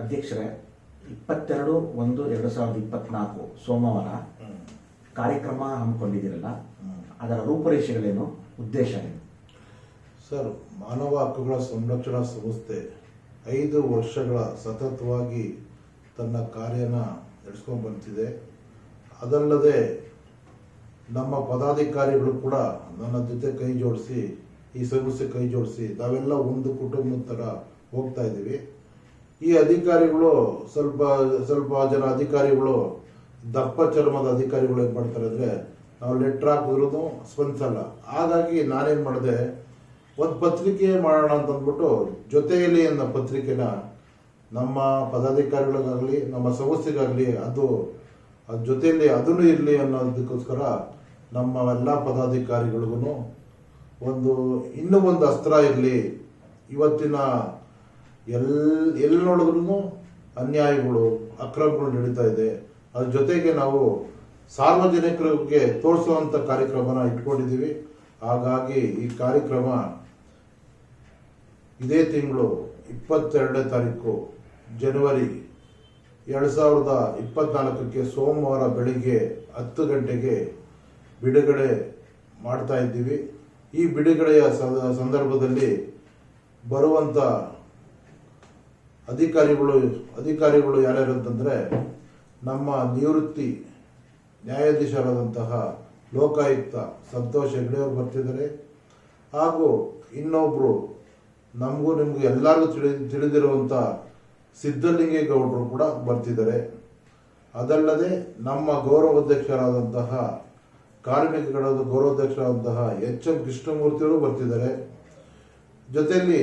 ಅಧ್ಯಕ್ಷರೇ, ಇಪ್ಪತ್ತೆರಡು ಒಂದು ಎರಡು ಸಾವಿರದ ಇಪ್ಪತ್ನಾಲ್ಕು ಸೋಮವಾರ ಕಾರ್ಯಕ್ರಮ ಹಮ್ಮಿಕೊಂಡಿದ್ದೀರಲ್ಲ, ಅದರ ರೂಪುರೇಷೆಗಳೇನು, ಉದ್ದೇಶ ಏನು? ಸರ್, ಮಾನವ ಹಕ್ಕುಗಳ ಸಂರಕ್ಷಣಾ ಸಂಸ್ಥೆ ಐದು ವರ್ಷಗಳ ಸತತವಾಗಿ ತನ್ನ ಕಾರ್ಯನ ನಡೆಸ್ಕೊಂಡು ಬಂದಿದೆ. ಅದಲ್ಲದೆ ನಮ್ಮ ಪದಾಧಿಕಾರಿಗಳು ಕೂಡ ನನ್ನ ಜೊತೆ ಕೈ ಜೋಡಿಸಿ, ಈ ಸಂಸ್ಥೆ ಕೈ ಜೋಡಿಸಿ ನಾವೆಲ್ಲ ಒಂದು ಕುಟುಂಬದ ಥರ ಹೋಗ್ತಾ ಇದ್ದೀವಿ. ಈ ಅಧಿಕಾರಿಗಳು ಸ್ವಲ್ಪ ಸ್ವಲ್ಪ ಜನ ಅಧಿಕಾರಿಗಳು, ದಪ್ಪ ಚರ್ಮದ ಅಧಿಕಾರಿಗಳು ಏನು ಮಾಡ್ತಾರೆ ಅಂದರೆ, ನಾವು ಲೆಟ್ರ್ ಹಾಕಿದ್ರು ಸ್ಪಂದಿಸಲ್ಲ. ಹಾಗಾಗಿ ನಾನೇನು ಮಾಡಿದೆ, ಒಂದು ಪತ್ರಿಕೆ ಮಾಡೋಣ ಅಂತಂದ್ಬಿಟ್ಟು ಜೊತೆಯಲ್ಲಿ ಅನ್ನೋ ಪತ್ರಿಕೆನ ನಮ್ಮ ಪದಾಧಿಕಾರಿಗಳಿಗಾಗಲಿ, ನಮ್ಮ ಸಂಸ್ಥೆಗಾಗಲಿ, ಅದು ಜೊತೆಯಲ್ಲಿ ಅದನ್ನು ಇರಲಿ ಅನ್ನೋದಕ್ಕೋಸ್ಕರ ನಮ್ಮ ಎಲ್ಲ ಪದಾಧಿಕಾರಿಗಳಿಗೂ ಒಂದು, ಇನ್ನೂ ಒಂದು ಅಸ್ತ್ರ ಇರಲಿ. ಇವತ್ತಿನ ಎಲ್ ಎಲ್ಲಿ ನೋಡಿದ್ರು ಅನ್ಯಾಯಗಳು, ಅಕ್ರಮಗಳು ನಡೀತಾ ಇದೆ. ಅದ್ರ ಜೊತೆಗೆ ನಾವು ಸಾರ್ವಜನಿಕರಿಗೆ ತೋರಿಸುವಂಥ ಕಾರ್ಯಕ್ರಮನ ಇಟ್ಕೊಂಡಿದ್ದೀವಿ. ಹಾಗಾಗಿ ಈ ಕಾರ್ಯಕ್ರಮ ಇದೇ ತಿಂಗಳು ಇಪ್ಪತ್ತೆರಡನೇ ತಾರೀಕು, ಜನವರಿ ಎರಡು ಸಾವಿರದ ಇಪ್ಪತ್ನಾಲ್ಕಕ್ಕೆ ಸೋಮವಾರ ಬೆಳಿಗ್ಗೆ ಹತ್ತು ಗಂಟೆಗೆ ಬಿಡುಗಡೆ ಮಾಡ್ತಾ ಇದ್ದೀವಿ. ಈ ಬಿಡುಗಡೆಯ ಸಂದರ್ಭದಲ್ಲಿ ಬರುವಂಥ ಅಧಿಕಾರಿಗಳು ಅಧಿಕಾರಿಗಳು ಯಾರ್ಯಾರು ಅಂತಂದರೆ ನಮ್ಮ ನಿವೃತ್ತಿ ನ್ಯಾಯಾಧೀಶರಾದಂತಹ ಲೋಕಾಯುಕ್ತ ಸಂತೋಷ್ ಹೆಗ್ಡೆ ಅವರು ಬರ್ತಿದ್ದಾರೆ. ಹಾಗೂ ಇನ್ನೊಬ್ಬರು ನಮಗೂ ನಿಮಗೂ ಎಲ್ಲರಿಗೂ ತಿಳಿ ತಿಳಿದಿರುವಂಥ ಸಿದ್ಧಲಿಂಗೇಗೌಡರು ಕೂಡ ಬರ್ತಿದ್ದಾರೆ. ಅದಲ್ಲದೆ ನಮ್ಮ ಗೌರವಾಧ್ಯಕ್ಷರಾದಂತಹ ಕಾರ್ಮಿಕಗಳ ಗೌರವಾಧ್ಯಕ್ಷರಾದಂತಹ ಎಚ್ ಎಂ ಕೃಷ್ಣಮೂರ್ತಿಯವರು ಬರ್ತಿದ್ದಾರೆ. ಜೊತೆಯಲ್ಲಿ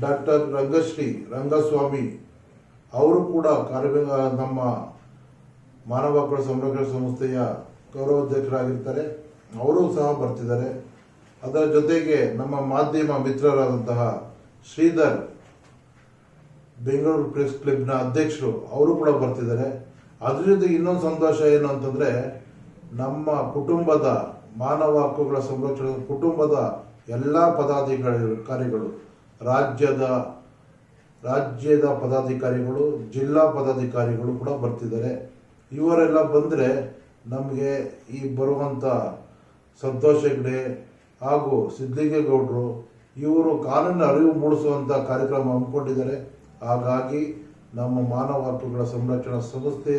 ಡಾಕ್ಟರ್ ರಂಗಶ್ರೀ, ರಂಗಸ್ವಾಮಿ ಅವರು ಕೂಡ ಕಾರ್ಮಿಕ ನಮ್ಮ ಮಾನವ ಹಕ್ಕುಗಳ ಸಂರಕ್ಷಣಾ ಸಂಸ್ಥೆಯ ಗೌರವಾಧ್ಯಕ್ಷರಾಗಿರ್ತಾರೆ. ಅವರು ಸಹ ಬರ್ತಿದ್ದಾರೆ. ಅದರ ಜೊತೆಗೆ ನಮ್ಮ ಮಾಧ್ಯಮ ಮಿತ್ರರಾದಂತಹ ಶ್ರೀಧರ್, ಬೆಂಗಳೂರು ಪ್ರೆಸ್ ಕ್ಲಬ್ನ ಅಧ್ಯಕ್ಷರು, ಅವರು ಕೂಡ ಬರ್ತಿದ್ದಾರೆ. ಅದ್ರ ಜೊತೆಗೆ ಇನ್ನೊಂದು ಸಂತೋಷ ಏನು ಅಂತಂದ್ರೆ, ನಮ್ಮ ಕುಟುಂಬದ ಮಾನವ ಹಕ್ಕುಗಳ ಸಂರಕ್ಷಣೆ ಕುಟುಂಬದ ಎಲ್ಲ ಪದಾಧಿಕಾರಿಗಳು ರಾಜ್ಯದ ರಾಜ್ಯದ ಪದಾಧಿಕಾರಿಗಳು, ಜಿಲ್ಲಾ ಪದಾಧಿಕಾರಿಗಳು ಕೂಡ ಬರ್ತಿದ್ದಾರೆ. ಇವರೆಲ್ಲ ಬಂದರೆ ನಮಗೆ ಈ ಬರುವಂಥ ಸಂತೋಷ ಹೆಗ್ಡೆ ಹಾಗೂ ಸಿದ್ಲಿಂಗೇಗೌಡರು ಇವರು ಕಾನೂನು ಅರಿವು ಮೂಡಿಸುವಂಥ ಕಾರ್ಯಕ್ರಮ ಹಮ್ಮಿಕೊಂಡಿದ್ದಾರೆ. ಹಾಗಾಗಿ ನಮ್ಮ ಮಾನವ ಹಕ್ಕುಗಳ ಸಂರಕ್ಷಣಾ ಸಂಸ್ಥೆ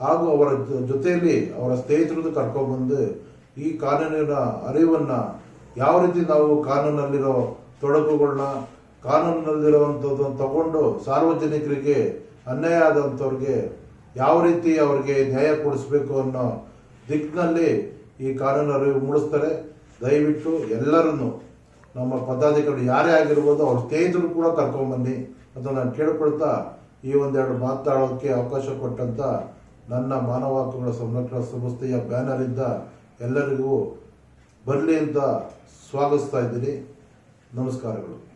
ಹಾಗೂ ಅವರ ಜೊತೆಯಲ್ಲಿ ಅವರ ಸ್ನೇಹಿತರದ್ದು ಕರ್ಕೊಂಡ್ಬಂದು ಈ ಕಾನೂನಿನ ಅರಿವನ್ನು ಯಾವ ರೀತಿ ನಾವು ಕಾನೂನಲ್ಲಿರೋ ತೊಡಕುಗಳನ್ನ ಕಾನೂನಿನಲ್ಲಿರುವಂಥದ್ದನ್ನು ತಗೊಂಡು ಸಾರ್ವಜನಿಕರಿಗೆ ಅನ್ಯಾಯ ಆದಂಥವ್ರಿಗೆ ಯಾವ ರೀತಿ ಅವ್ರಿಗೆ ನ್ಯಾಯ ಕೊಡಿಸ್ಬೇಕು ಅನ್ನೋ ದಿಕ್ಕಿನಲ್ಲಿ ಈ ಕಾನೂನು ಅರಿವು ಮೂಡಿಸ್ತಾರೆ. ದಯವಿಟ್ಟು ಎಲ್ಲರನ್ನು ನಮ್ಮ ಪದಾಧಿಕಾರಿ ಯಾರೇ ಆಗಿರ್ಬೋದು ಅವ್ರ ಸ್ನೇಹಿತರು ಕೂಡ ಕರ್ಕೊಂಬನ್ನಿ ಅಂತ ನಾನು ಕೇಳ್ಕೊಳ್ತಾ ಈ ಒಂದೆರಡು ಮಾತಾಡೋಕ್ಕೆ ಅವಕಾಶ ಕೊಟ್ಟಂಥ ನನ್ನ ಮಾನವ ಹಕ್ಕುಗಳ ಸಂರಕ್ಷಣಾ ಸಂಸ್ಥೆಯ ಬ್ಯಾನರಿಂದ ಎಲ್ಲರಿಗೂ ಬರಲಿ ಅಂತ ಸ್ವಾಗತಿಸ್ತಾ ಇದ್ದೀನಿ. നമസ്കാരങ്ങളും.